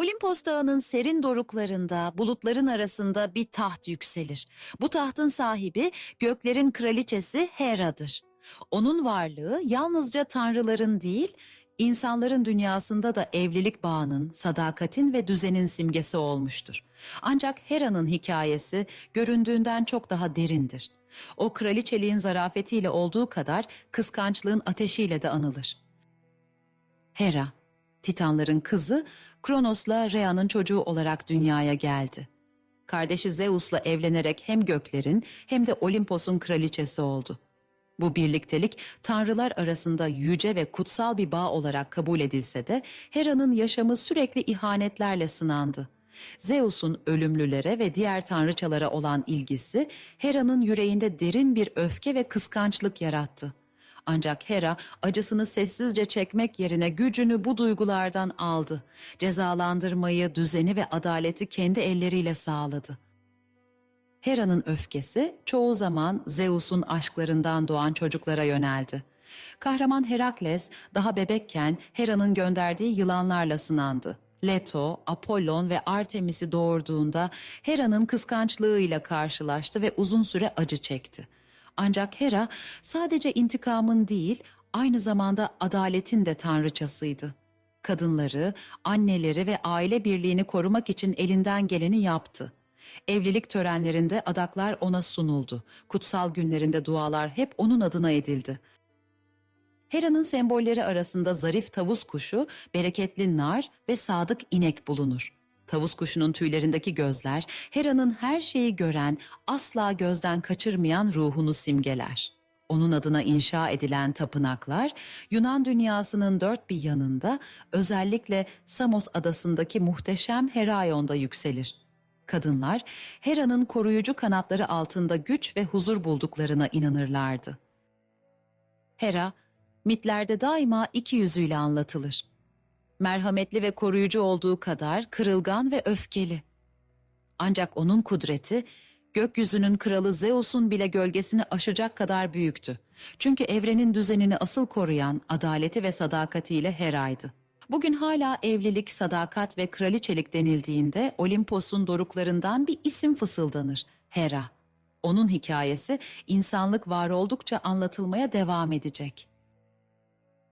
Olimpos Dağı'nın serin doruklarında, bulutların arasında bir taht yükselir. Bu tahtın sahibi göklerin kraliçesi Hera'dır. Onun varlığı yalnızca tanrıların değil, insanların dünyasında da evlilik bağının, sadakatin ve düzenin simgesi olmuştur. Ancak Hera'nın hikayesi göründüğünden çok daha derindir. O kraliçeliğin zarafetiyle olduğu kadar kıskançlığın ateşiyle de anılır. Hera, Titanların kızı Kronos'la Rhea'nın çocuğu olarak dünyaya geldi. Kardeşi Zeus'la evlenerek hem göklerin hem de Olimpos'un kraliçesi oldu. Bu birliktelik tanrılar arasında yüce ve kutsal bir bağ olarak kabul edilse de Hera'nın yaşamı sürekli ihanetlerle sınandı. Zeus'un ölümlülere ve diğer tanrıçalara olan ilgisi Hera'nın yüreğinde derin bir öfke ve kıskançlık yarattı. Ancak Hera acısını sessizce çekmek yerine gücünü bu duygulardan aldı. Cezalandırmayı, düzeni ve adaleti kendi elleriyle sağladı. Hera'nın öfkesi çoğu zaman Zeus'un aşklarından doğan çocuklara yöneldi. Kahraman Herakles daha bebekken Hera'nın gönderdiği yılanlarla sınandı. Leto, Apollon ve Artemis'i doğurduğunda Hera'nın kıskançlığıyla karşılaştı ve uzun süre acı çekti. Ancak Hera sadece intikamın değil, aynı zamanda adaletin de tanrıçasıydı. Kadınları, anneleri ve aile birliğini korumak için elinden geleni yaptı. Evlilik törenlerinde adaklar ona sunuldu. Kutsal günlerinde dualar hep onun adına edildi. Hera'nın sembolleri arasında zarif tavus kuşu, bereketli nar ve sadık inek bulunur. Tavus kuşunun tüylerindeki gözler, Hera'nın her şeyi gören, asla gözden kaçırmayan ruhunu simgeler. Onun adına inşa edilen tapınaklar, Yunan dünyasının dört bir yanında, özellikle Samos adasındaki muhteşem Heraion'da yükselir. Kadınlar, Hera'nın koruyucu kanatları altında güç ve huzur bulduklarına inanırlardı. Hera, mitlerde daima iki yüzüyle anlatılır. Merhametli ve koruyucu olduğu kadar kırılgan ve öfkeli. Ancak onun kudreti, gökyüzünün kralı Zeus'un bile gölgesini aşacak kadar büyüktü. Çünkü evrenin düzenini asıl koruyan adaleti ve sadakatiyle Hera'ydı. Bugün hala evlilik, sadakat ve kraliçelik denildiğinde Olimpos'un doruklarından bir isim fısıldanır. Hera. Onun hikayesi insanlık var oldukça anlatılmaya devam edecek.